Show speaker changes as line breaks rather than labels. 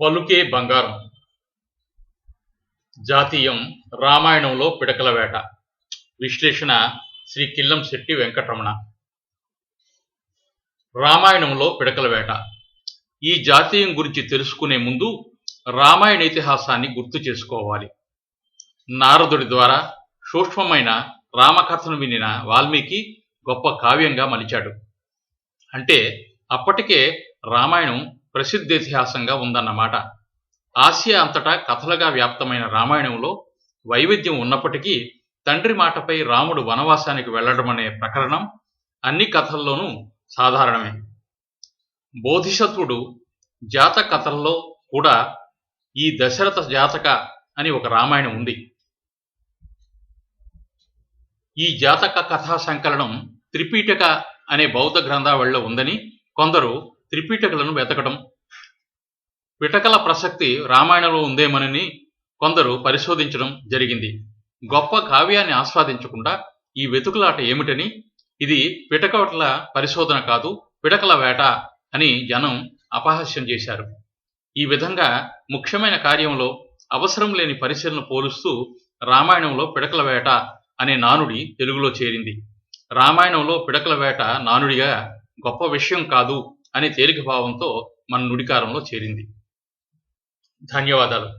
పలుకే బంగారం. జాతీయం రామాయణంలో పిడకల వేట. విశ్లేషణ శ్రీ కిల్లం శెట్టి వెంకటరమణ. రామాయణంలో పిడకల వేట. ఈ జాతీయం గురించి తెలుసుకునే ముందు రామాయణ ఇతిహాసాన్ని గుర్తు చేసుకోవాలి. నారదుడి ద్వారా సూక్ష్మమైన రామకథను వినిన వాల్మీకి గొప్ప కావ్యంగా మలిచాడు. అంటే అప్పటికే రామాయణం ప్రసిద్ధ ఇతిహాసంగా ఉందన్నమాట. ఆసియా అంతటా కథలుగా వ్యాప్తమైన రామాయణంలో వైవిధ్యం ఉన్నప్పటికీ తండ్రి మాటపై రాముడు వనవాసానికి వెళ్ళడం అనే ప్రకరణం అన్ని కథల్లోనూ సాధారణమే. బోధిసత్వుడు జాతక కథల్లో కూడా ఈ దశరథ జాతక అని ఒక రామాయణం ఉంది. ఈ జాతక కథా సంకలనం త్రిపీటక అనే బౌద్ధ గ్రంథావళిలో ఉందని కొందరు త్రిపీటకలను వెతకడం పిటకల ప్రసక్తి రామాయణంలో ఉందేమనని కొందరు పరిశోధించడం జరిగింది. గొప్ప కావ్యాన్ని ఆస్వాదించకుండా ఈ వెతుకులాట ఏమిటని? ఇది పిటకల పరిశోధన కాదు పిడకల వేట అని జనం అపహాస్యం చేశారు. ఈ విధంగా ముఖ్యమైన కార్యంలో అవసరం లేని పరిశీలన పోలుస్తూ రామాయణంలో పిడకల వేట అనే నానుడి తెలుగులో చేరింది. రామాయణంలో పిడకల వేట నానుడిగా గొప్ప విషయం కాదు అనే తేలిక భావంతో మన నుడికారంలో చేరింది. ధన్యవాదాలు